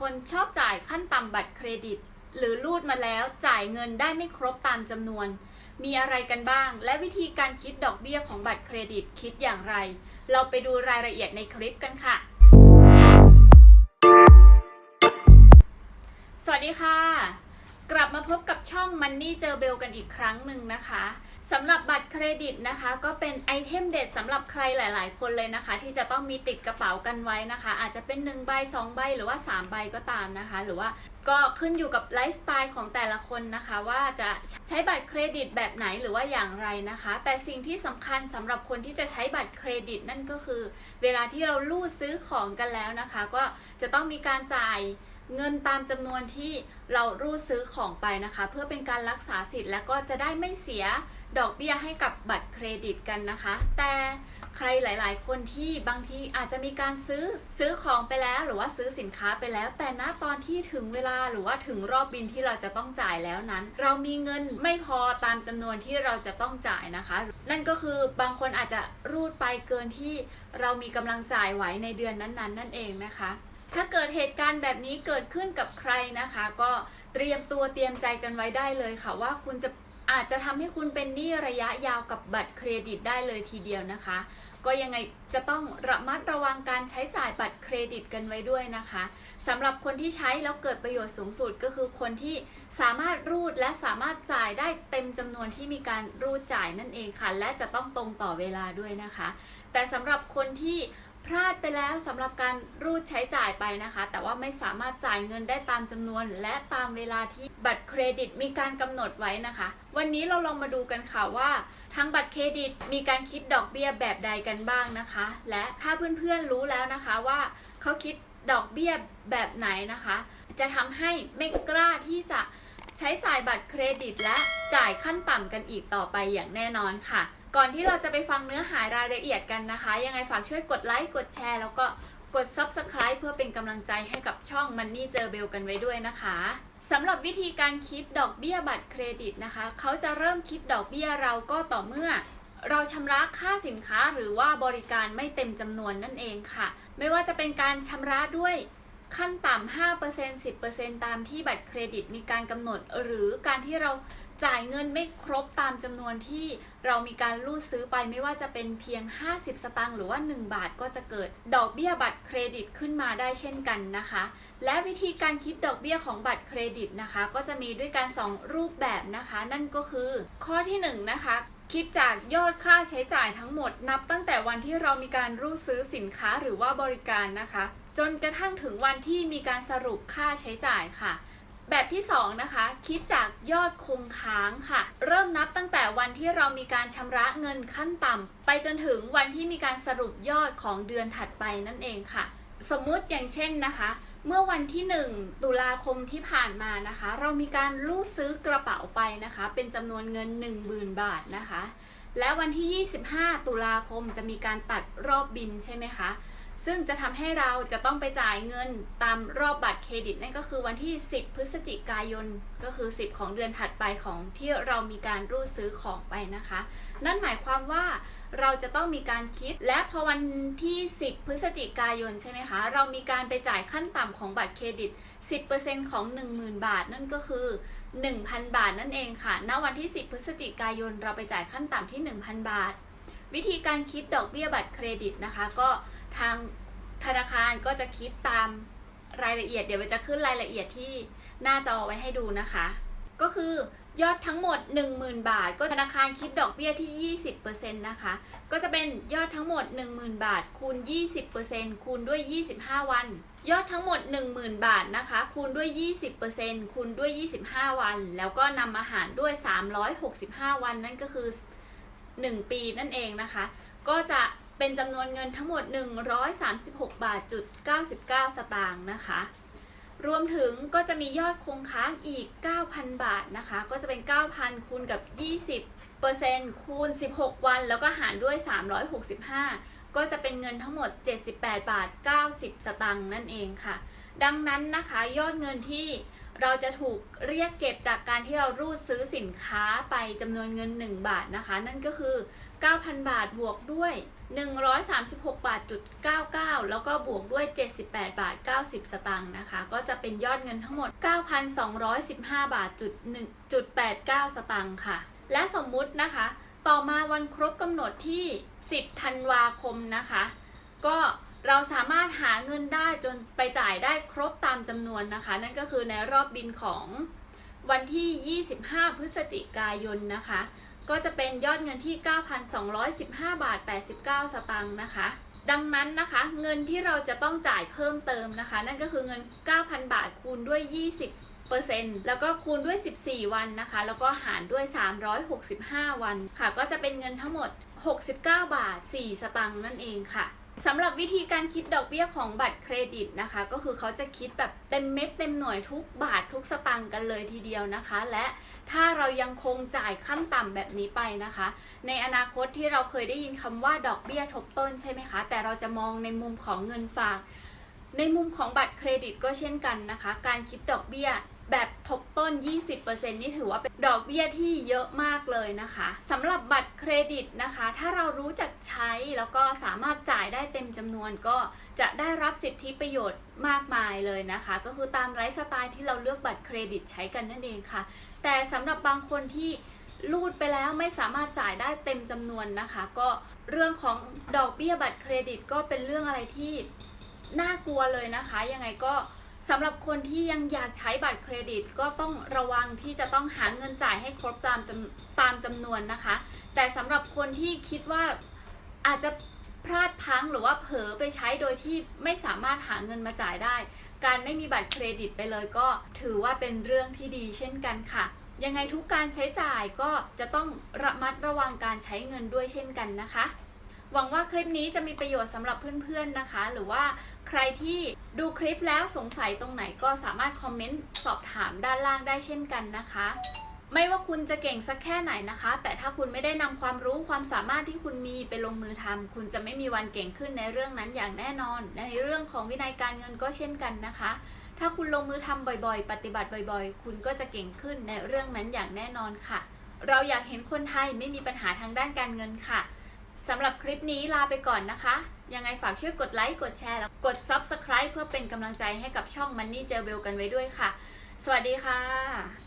คนชอบจ่ายขั้นต่ำบัตรเครดิต หรือรูดมาแล้วจ่ายเงินได้ไม่ครบตามจำนวน มีอะไรกันบ้าง และวิธีการคิดดอกเบี้ยของบัตรเครดิตคิดอย่างไร เราไปดูรายละเอียดในคลิปกันค่ะ สวัสดีค่ะ กลับมาพบกับช่อง Money เจอเบลกันอีกครั้งหนึ่งนะคะ สำหรับบัตรเครดิตนะคะก็เป็นไอเทมเด็ดสำหรับใครหลาย ๆ คนเลยนะคะ ที่จะต้องมีติดกระเป๋ากันไว้นะคะ อาจจะเป็น1ใบ2ใบหรือว่า 3 ใบก็ตามนะคะ หรือว่าก็ขึ้นอยู่กับไลฟ์สไตล์ของแต่ละคนนะคะ ว่าจะใช้บัตรเครดิตแบบไหนหรือว่าอย่างไรนะคะ แต่สิ่งที่สำคัญสำหรับคนที่จะใช้บัตรเครดิตนั่นก็คือ เวลาที่เราลูดซื้อของกันแล้วนะคะ ก็จะต้องมีการจ่ายเงินตามจำนวนที่เรารูดซื้อของไปนะคะ เพื่อเป็นการรักษาสิทธิ์และก็จะได้ไม่เสีย ดอกเบี้ยให้กับบัตรเครดิตกันนะคะ แต่ใครหลาย ๆ คนที่บางทีอาจจะมีการซื้อซื้อของไปแล้ว หรือว่าซื้อสินค้าไปแล้ว แต่ณตอนที่ถึงเวลาหรือว่าถึงรอบบินที่เราจะต้องจ่ายแล้วนั้น เรามีเงินไม่พอตามจำนวนที่เราจะต้องจ่ายนะคะ นั่นก็คือบางคนอาจจะรูดไปเกินที่เรามีกำลังจ่ายไหวในเดือนนั้น ๆ นั่นเองนะคะ ถ้าเกิดเหตุการณ์แบบนี้เกิดขึ้นกับใครนะคะ ก็เตรียมตัวเตรียมใจกันไว้ได้เลยค่ะว่าคุณจะ อาจจะทำให้คุณเป็นหนี้ระยะยาวกับบัตรเครดิตได้เลยทีเดียวนะคะ ก็ยังไงจะต้องระมัดระวังการใช้จ่ายบัตรเครดิตกันไว้ด้วยนะคะสำหรับคนที่ใช้แล้วเกิดประโยชน์สูงสุดก็คือคนที่สามารถรูดและสามารถจ่ายได้เต็มจำนวนที่มีการรูดจ่ายนั่นเองค่ะ และจะต้องตรงต่อเวลาด้วยนะคะ แต่สำหรับคนที่ พลาดไปแล้วสำหรับการรูดใช้จ่ายไปนะคะ แต่ว่าไม่สามารถจ่ายเงินได้ตามจำนวน และตามเวลาที่บัตรเครดิตมีการกำหนดไว้นะคะ วันนี้เราลองมาดูกันค่ะว่าทางบัตรเครดิตมีการคิดดอกเบี้ยแบบใดกันบ้างนะคะ และถ้าเพื่อนๆรู้แล้วนะคะว่าเขาคิดดอกเบี้ยแบบไหนนะคะ จะทำให้ไม่กล้าที่จะใช้จ่ายบัตรเครดิตและจ่ายขั้นต่ำกันอีกต่อไปอย่างแน่นอนค่ะ ก่อนที่เราจะไปฟังเนื้อหารายละเอียดกันนะคะ ยังไงฝากช่วยกดไลค์กดแชร์ แล้วก็กด Subscribe เพื่อเป็นกำลังใจให้กับช่อง Money เจอเบลกันไว้ด้วยนะคะสำหรับวิธีการคิดดอกเบี้ยบัตรเครดิตนะคะ เขาจะเริ่มคิดดอกเบี้ยเราก็ต่อเมื่อ เราชำระค่าสินค้าหรือว่าบริการไม่เต็มจำนวนนั่นเองค่ะ ไม่ว่าจะเป็นการชำระด้วยขั้นต่ำ5% 10%ตามที่บัตรเครดิตมีการกำหนด หรือการที่เรา จ่ายเงินไม่ครบตามจำนวนที่เรามีการรูดซื้อไปไม่ว่าจะเป็นเพียง 50 สตางค์หรือว่า 1 บาทก็จะเกิดดอกเบี้ยบัตรเครดิตขึ้นมาได้เช่นกันนะคะ และวิธีการคิดดอกเบี้ยของบัตรเครดิตนะคะ ก็จะมีด้วยกัน 2 รูปแบบนะคะ นั่นก็คือข้อที่1นนะคะคิดจากยอดค่าใช้จ่ายทั้งหมดนับตั้งแต่วันที่เรามีการรูดซื้อสินค้าหรือว่าบริการนะคะ จนกระทั่งถึงวันที่มีการสรุปค่าใช้จ่ายค่ะ แบบที่ 2 นะคะ คิดจากยอดคงค้างค่ะ เริ่มนับตั้งแต่วันที่เรามีการชำระเงินขั้นต่ำไปจนถึงวันที่มีการสรุปยอดของเดือนถัดไปนั่นเองค่ะ สมมุติอย่างเช่นนะคะ เมื่อวันที่ 1 ตุลาคมที่ผ่านมานะคะ เรามีการรูดซื้อกระเป๋าไปนะคะ เป็นจำนวนเงิน 10,000 บาทนะคะ และวันที่ 25 ตุลาคมจะมีการตัดรอบบินใช่ไหมคะ ซึ่งจะทำให้เราจะต้องไปจ่ายเงินตามรอบบัตรเครดิต นั่นก็คือวันที่ 10 พฤศจิกายน ก็คือ 10 ของเดือนถัดไปของที่เรามีการรูดซื้อของไปนะคะ นั่นหมายความว่าเราจะต้องมีการคิด และพอวันที่ 10 พฤศจิกายนใช่ไหมคะ เรามีการไปจ่ายขั้นต่ำของบัตรเครดิต 10%ของ 10,000 บาท นั่นก็คือ 1,000 บาทนั่นเองค่ะ ณ วันที่ 10 พฤศจิกายน เราไปจ่ายขั้นต่ำที่ 1,000 บาท วิธีการคิดดอกเบี้ยบัตรเครดิตนะคะ ก็ ทางธนาคารก็จะคิดตามรายละเอียด เดี๋ยวจะขึ้นรายละเอียดที่หน้าจอไว้ให้ดูนะคะ ก็คือยอดทั้งหมด 10,000 บาท ก็ธนาคารคิดดอกเบี้ยที่ 20%นะคะ ก็จะเป็นยอดทั้งหมด 10,000 บาท คูณ 20%คูณด้วย 25 วัน ยอดทั้งหมด 10,000 บาทนะคะ คูณด้วย 20%คูณด้วย 25 วัน แล้วก็นำมาหารด้วย 365 วันนั่นก็คือ 1 ปีนั่นเองนะคะ ก็จะ เป็นจำนวนเงินทั้งหมด 136 บาทจุด99 สตางค์นะคะ รวมถึงก็จะมียอดคงค้างอีก 9,000 บาทนะคะ ก็จะเป็น 9,000 คูณกับ 20เปอร์เซ็นต์คูณ 16 วัน แล้วก็หารด้วย 365 ก็จะเป็นเงินทั้งหมด 78 บาท 90 สตางค์นั่นเองค่ะ ดังนั้นนะคะยอดเงินที่เราจะถูกเรียกเก็บจากการที่เรารูดซื้อสินค้าไปจำนวนเงิน 1 บาทนะคะ นั่นก็คือ 9,000 บาทบวกด้วย 136บาทจุด99 แล้วก็บวกด้วย 78 บาท 90 สตางค์นะคะ ก็จะเป็นยอดเงินทั้งหมด 9,215 บาทจุด1จุด89 สตางค์ค่ะ และสมมุตินะคะ ต่อมาวันครบกำหนดที่ 10 ธันวาคมนะคะ ก็เราสามารถหาเงินได้จนไปจ่ายได้ครบตามจำนวนนะคะ นั่นก็คือในรอบบินของวันที่ 25 พฤศจิกายนนะคะ ก็จะเป็นยอดเงินที่ 9,215 บาท 89 สตางค์นะคะ ดังนั้นนะคะเงินที่เราจะต้องจ่ายเพิ่มเติมนะคะ นั่นก็คือเงิน 9,000 บาทคูณด้วย 20เปอร์เซ็นต์แล้วก็คูณด้วย 14 วันนะคะ แล้วก็หารด้วย 365 วันค่ะ ก็จะเป็นเงินทั้งหมด 69 บาท 4 สตางค์นั่นเองค่ะ สำหรับวิธีการคิดดอกเบี้ยของบัตรเครดิตนะคะ ก็คือเขาจะคิดแบบเต็มเม็ดเต็มหน่วยทุกบาททุกสตางค์กันเลยทีเดียวนะคะ และถ้าเรายังคงจ่ายขั้นต่ำแบบนี้ไปนะคะ ในอนาคตที่เราเคยได้ยินคำว่าดอกเบี้ยทบต้นใช่ไหมคะ แต่เราจะมองในมุมของเงินฝาก ในมุมของบัตรเครดิตก็เช่นกันนะคะ การคิดดอกเบี้ย แบบทบต้น 20%นี่ถือว่าเป็นดอกเบี้ยที่เยอะมากเลยนะคะสำหรับบัตรเครดิตนะคะ ถ้าเรารู้จักใช้แล้วก็สามารถจ่ายได้เต็มจำนวนก็จะได้รับสิทธิประโยชน์มากมายเลยนะคะ ก็คือตามไลฟ์สไตล์ที่เราเลือกบัตรเครดิตใช้กันนั่นเองค่ะ แต่สำหรับบางคนที่รูดไปแล้วไม่สามารถจ่ายได้เต็มจำนวนนะคะ ก็เรื่องของดอกเบี้ยบัตรเครดิตก็เป็นเรื่องอะไรที่น่ากลัวเลยนะคะ ยังไงก็ สำหรับคนที่ยังอยากใช้บัตรเครดิตก็ต้องระวังที่จะต้องหาเงินจ่ายให้ครบตามตามจำนวนนะคะ แต่สำหรับคนที่คิดว่าอาจจะพลาดพังหรือว่าเผลอไปใช้โดยที่ไม่สามารถหาเงินมาจ่ายได้ การไม่มีบัตรเครดิตไปเลยก็ถือว่าเป็นเรื่องที่ดีเช่นกันค่ะ ยังไงทุกการใช้จ่ายก็จะต้องระมัดระวังการใช้เงินด้วยเช่นกันนะคะ หวังว่าคลิปนี้จะมีประโยชน์สำหรับเพื่อนๆนะคะ หรือว่าใครที่ดูคลิปแล้วสงสัยตรงไหนก็สามารถคอมเมนต์สอบถามด้านล่างได้เช่นกันนะคะ ไม่ว่าคุณจะเก่งสักแค่ไหนนะคะ แต่ถ้าคุณไม่ได้นำความรู้ความสามารถที่คุณมีไปลงมือทำคุณจะไม่มีวันเก่งขึ้นในเรื่องนั้นอย่างแน่นอน ในเรื่องของวินัยการเงินก็เช่นกันนะคะ ถ้าคุณลงมือทำบ่อยๆ ปฏิบัติบ่อยๆ คุณก็จะเก่งขึ้นในเรื่องนั้นอย่างแน่นอนค่ะ เราอยากเห็นคนไทยไม่มีปัญหาทางด้านการเงินค่ะ สำหรับคลิปนี้ลาไปก่อนนะคะ ยังไงฝากช่วยกดไลค์ กดแชร์ แล้วกด Subscribe เพื่อเป็นกำลังใจให้กับช่อง Money j e r b e l กันไว้ด้วยค่ะ สวัสดีค่ะ